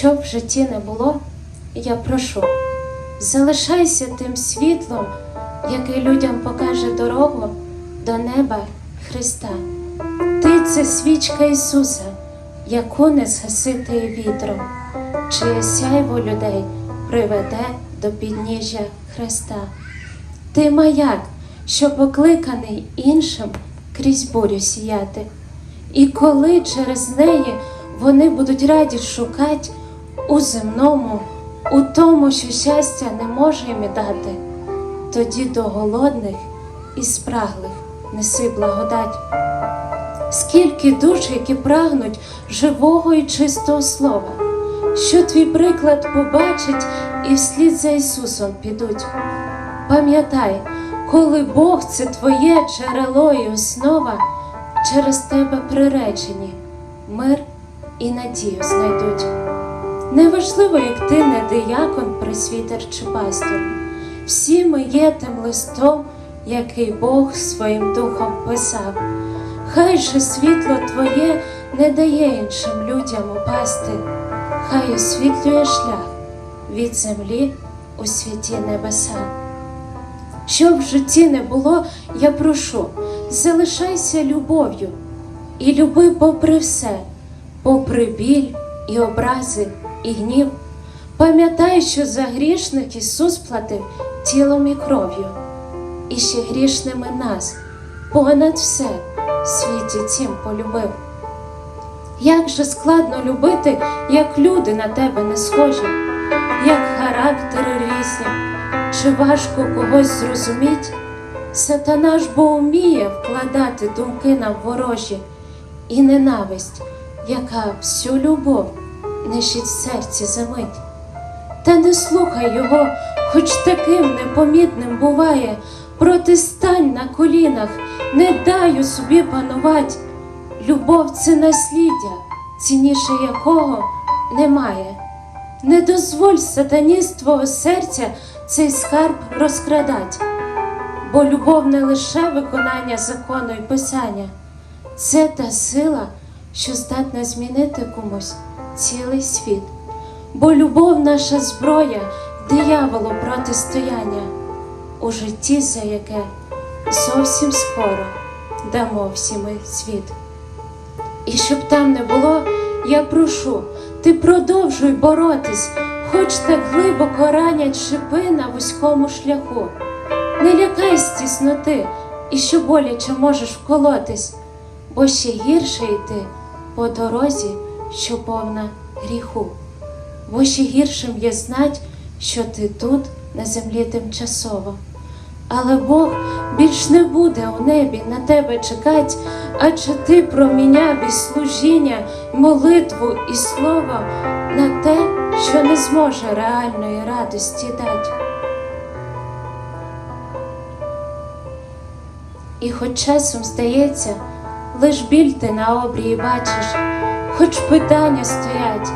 Що б в житті не було, я прошу, залишайся тим світлом, який людям покаже дорогу до неба Христа. Ти це свічка Ісуса, яку не згасити вітром, чиє сяйво людей приведе до підніжжя Христа. Ти маяк, що покликаний іншим крізь бурю сіяти. І коли через неї вони будуть раді шукати у земному, у тому, що щастя не може їм дати, тоді до голодних і спраглих неси благодать. Скільки душ, які прагнуть живого і чистого слова, що твій приклад побачить і вслід за Ісусом підуть. Пам'ятай, коли Бог це твоє джерело і основа, через тебе приречені, мир і надію знайдуть. Неважливо, як ти не диякон, пресвітер чи пастор, всі ми є тим листом, який Бог своїм духом писав. Хай же світло Твоє не дає іншим людям упасти, хай освітлює шлях від землі у світі небеса. Що в житті не було, я прошу, залишайся любов'ю і люби попри все, попри біль і образи, і гнів. Пам'ятай, що за грішних Ісус платив тілом і кров'ю, і ще грішними нас понад все в світі цім полюбив. Як же складно любити, як люди на тебе не схожі, як характери різні, чи важко когось зрозуміть? Сатана ж бо вміє вкладати думки нам ворожі і ненависть, яка всю любов нищить в серці за мить. Та не слухай його, хоч таким непомітним буває, протистань на колінах, не дай у собі панувать. Любов це насліддя, цінніше якого немає. Не дозволь сатані з твого серця цей скарб розкрадать, бо любов не лише виконання закону і писання, це та сила, що здатна змінити комусь цілий світ. Бо любов наша зброя, дияволу протистояння у житті, за яке зовсім скоро дамо всі ми світ. І щоб там не було, я прошу, ти продовжуй боротись, хоч так глибоко ранять шипи на вузькому шляху. Не лякайся тісноти, і що боляче можеш вколотись, бо ще гірше йти по дорозі, що повна гріху. Бо ще гіршим є знать, що ти тут на землі тимчасово. Але Бог більш не буде у небі на тебе чекать, адже ти проміняв із служіння, молитву і слово на те, що не зможе реальної радості дати. І хоч часом здається, лиш біль ти на обрії бачиш, хоч питання стоять,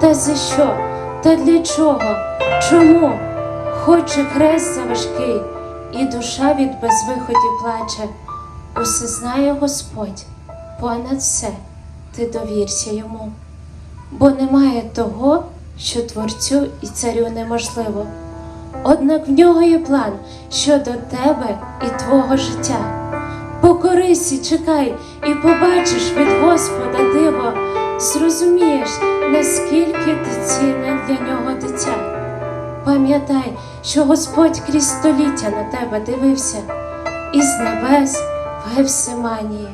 та за що, та для чого, чому, хоч і хрест заважкий, і душа від безвиході плаче, усе знає Господь, понад все ти довірся йому, бо немає того, що творцю і царю неможливо. Однак в нього є план щодо тебе і твого життя. Покорись і чекай, і побачиш від Господа диво, зрозумієш, наскільки ти цінне для нього дитя. Пам'ятай, що Господь крізь століття на тебе дивився, із небес в Гевсиманії,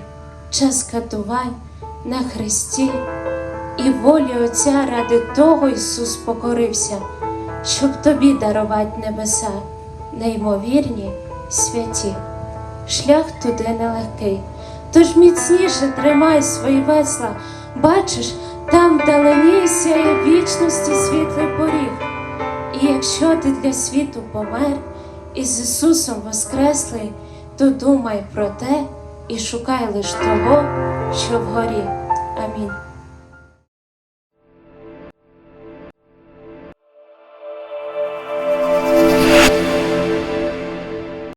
час катувань на хресті, і волі Отця ради того Ісус покорився, щоб тобі дарувати небеса, неймовірні, святі. Шлях туди нелегкий, тож міцніше тримай свої весла, бачиш, там вдалині сяє вічності світлий поріг. І якщо ти для світу помер і з Ісусом воскреслий, то думай про те і шукай лиш того, що вгорі. Амінь.